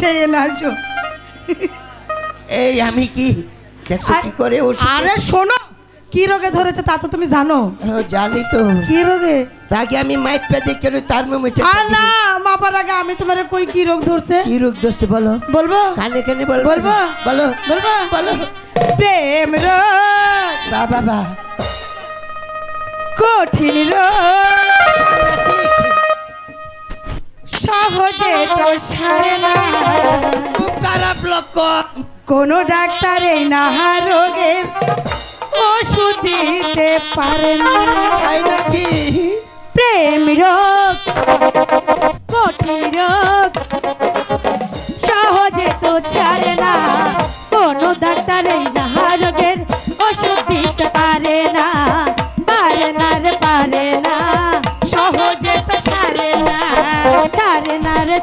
চেয়ে নাচো এই আমি কি? দেখছ কি করে ওষুধ আরে শোনো কি রোগে ধরেছে তা তো তুমি জানো। জানি তো। কি রোগে? তাকে আমি মাইপ মাইপটা দেখে থার্মোমিটার আর না মাপার আগে আমি তোমার কই কি রোগ ধরছে? কি রোগ দোস্ত বলো? বলব? কানে কানে বলো বলব? বলো বলব? বলো। প্রেম রোগ। বা কঠিন রোগ। সহজে তো সারে না। খুব খারাপ কোন কোনো ডাক্তার এই না রোগের ওষুধ দিতে পারে না। তাই নাকি? প্রেম রোগ কঠিন রোগ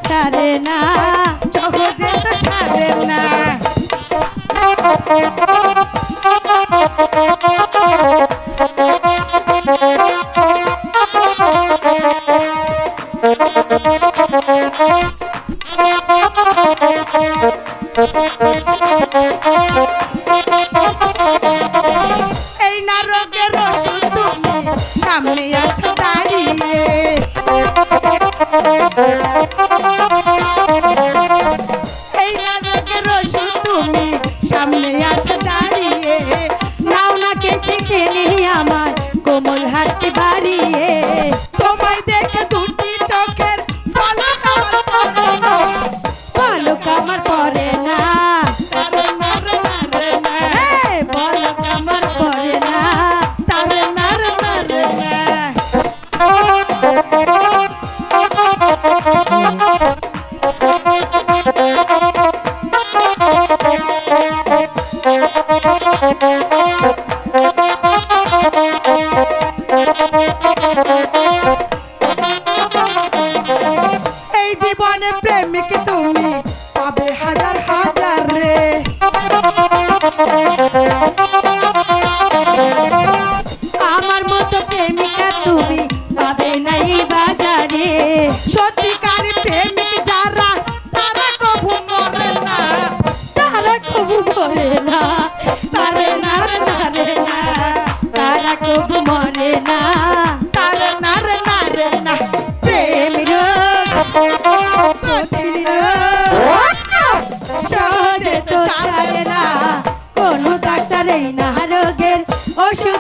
ছাড়ে না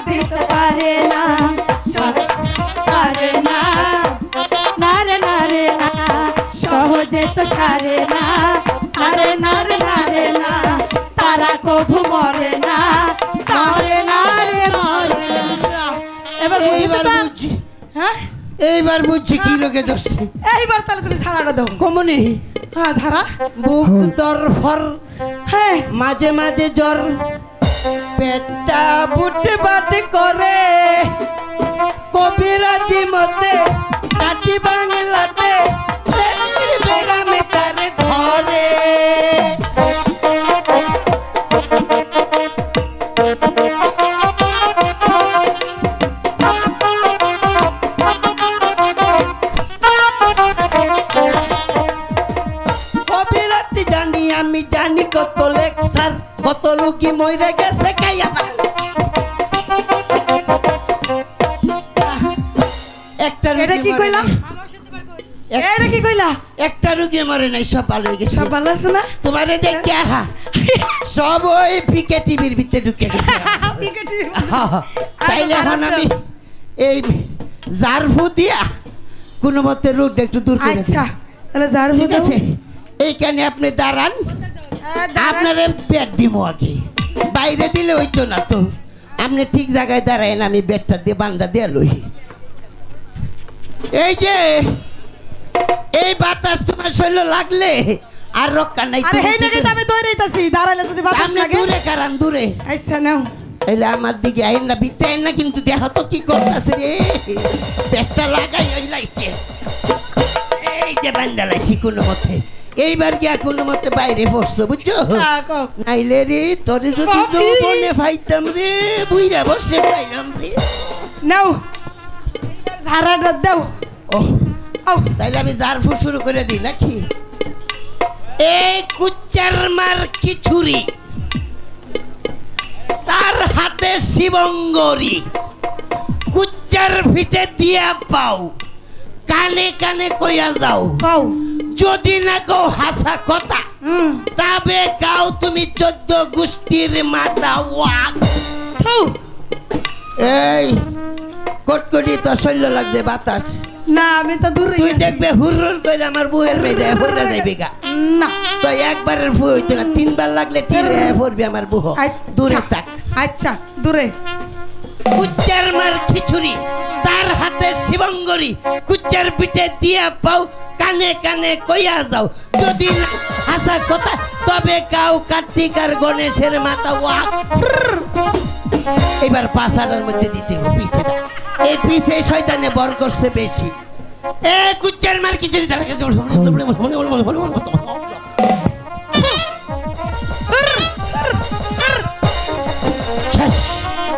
দিতে পারে না। সারে না। নারে নারে না। সহজে তো সারে না। আরে নারে নারে না। তারা কভু মরে না। তারে নারে মরে এবার বুঝেছ এইবার তো বুঝছি হ্যাঁ? এইবার বুঝছি কি রোগে দোস্ত এইবার তাহলে তুমি ছাড়াটা দাও। কমনি? হ্যাঁ ছাড়া বুক দরফর। হ্যাঁ। মাঝে মাঝে জ্বর। পেটটা বুটে বাটে করে। কবিরাজি মতে রুগী মরে গেছে খাইয়া ভালো একটা রুগী এটা কি মরে কইলা? নাই। এক- এটা কি কইলা? একটা রুগী মরে নাই সব ভালো হয়ে গেছে। সব ভালো আছে না? তোমার দেখে আহা সব ওই পিকে টিভির ভিতরে ঢুকে গেছে। আহা, তাইলে এখন আমি এই জারফু দিয়া কোনো মতে রোড একটু দূর করে আচ্ছা। তাহলে ঠিক আছে এইখানে আপনি দাঁড়ান। আপনার পেট দিব আগে। বাইরে দিলে হইতো না তো। আপনি ঠিক জায়গায় দাঁড়ায়েন আমি বেডটা দিয়ে বান্দা দিয়ে লই। এই যে এই বাতাস তোমার শরীরে লাগলে আর রক্ষা নাই আরে হেই নাকি আমি দৌড়াইতাছি দাঁড়াইলে যদি বাতাস লাগে। দূরে কারান দূরে। আচ্ছা নাও। এলে আমার দিকে আইন না বিতে না কিন্তু দেখো তো কি করতেছে রে? পেস্টা লাগাই ওই লাইছে এই যে বান্দা লাইছি কোনো মতে। এইবার গিয়া কোনো মতে বাইরে বসতো বুঝছ? নাইলে রে তোরে যদি। যৌবনে ফাইতাম রে বুইরা বসে পাইলাম রে। নাও ঝাড়াটা দাও। ও তাইলে আমি জারফু শুরু করে দিই নাকি? এই কুচ্চার মার কিছুরি তার হাতে শিবঙ্গরি। কুচ্চার ভিটে দিয়া পাও কানে কানে কইয়া যাও। কও যদি না কও হাসা কথা তবে কাও তুমি চোদ্দ গোষ্ঠীর মাথা ওয়াক এই কটকটি তো শৈল লাগছে বাতাস। না আমি তো দূরে তুই দেখবে হুরুর কইলে আমার বুয়ের মেয়ে যায় হইরা যাইবে গা। না। তো একবারের ফু হইতো না তিনবার লাগলে ঠিক হয়ে পড়বে আমার বুহ আচ্ছা। দূরে থাক। আচ্ছা দূরে। কুচ্চার মার খিচুড়ি তার হাতে শিবঙ্গরি কুচ্চার পিঠে দিয়া পাও কানে কানে কইয়া যাও। যদি আসা কথা, তবে কাউ কার্তিক আর গণেশের মাথা ওয়াক। এবার পাশাটার মধ্যে দিতে পিছে। এই পিছে শয়তানে বর করছে বেশি। এ কুচ্চার মার কিছু